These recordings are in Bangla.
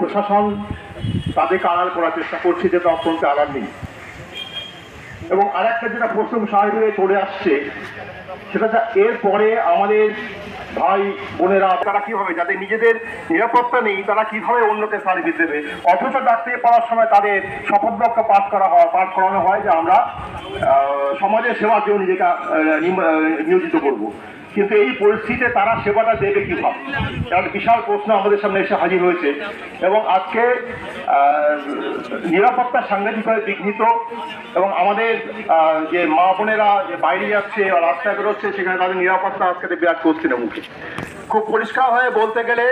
প্রশাসন তাদেরকে আড়াল করার চেষ্টা করছে যেটা অত্যন্ত আড়াল নেই। এবং আরেকটা যেটা প্রশ্ন সাহেবে চলে আসছে, সেটা এরপরে আমাদের ভাই বোনেরা, তারা কীভাবে, যাদের নিজেদের নিরাপত্তা নেই, তারা কীভাবে অন্যকে সার্ভিস দেবে? অথচ ডাকতে পাওয়ার সময় তাদের শপথ বাক্য পাঠ করা হয়, পাঠ করানো হয় যে আমরা সমাজের সেবার জন্য নিজেকে নিয়োজিত করব। কিন্তু এই পরিস্থিতিতে তারা সেবাটা দেবে কীভাবে? কারণ বিশাল প্রশ্ন আমাদের সামনে এসে হাজির হয়েছে। এবং আজকে নিরাপত্তা সাংঘাতিকভাবে বিঘ্নিত এবং আমাদের যে মা বোনেরা যে বাইরে যাচ্ছে বা রাস্তায় বেরোচ্ছে, সেখানে তাদের নিরাপত্তা আজকে বিরাট কোশ্চিনের মুখে। খুব পরিষ্কার হয়ে বলতে গেলে,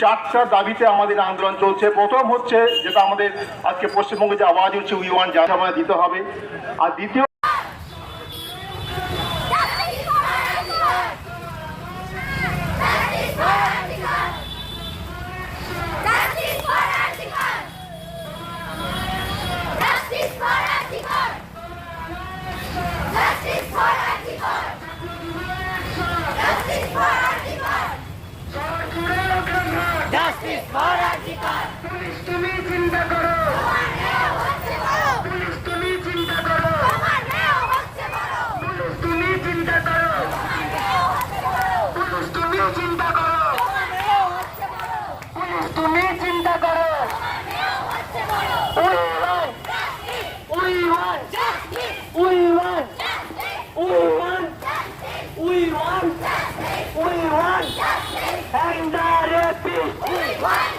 চারটা দাবিতে আমাদের আন্দোলন চলছে। প্রথম হচ্ছে যেটা আমাদের আজকে পশ্চিমবঙ্গে যে আওয়াজ হচ্ছে উই ওয়ান যা দিতে হবে। আর দ্বিতীয় জাস্টিস ফর আর্টিকাল পুলিশ তুমি চিন্তা করো তোমার মেয়ে হচ্ছে বড় পুলিশ তুমি চিন্তা তুমি We want justice. We want justice. We want justice. And that peace. We want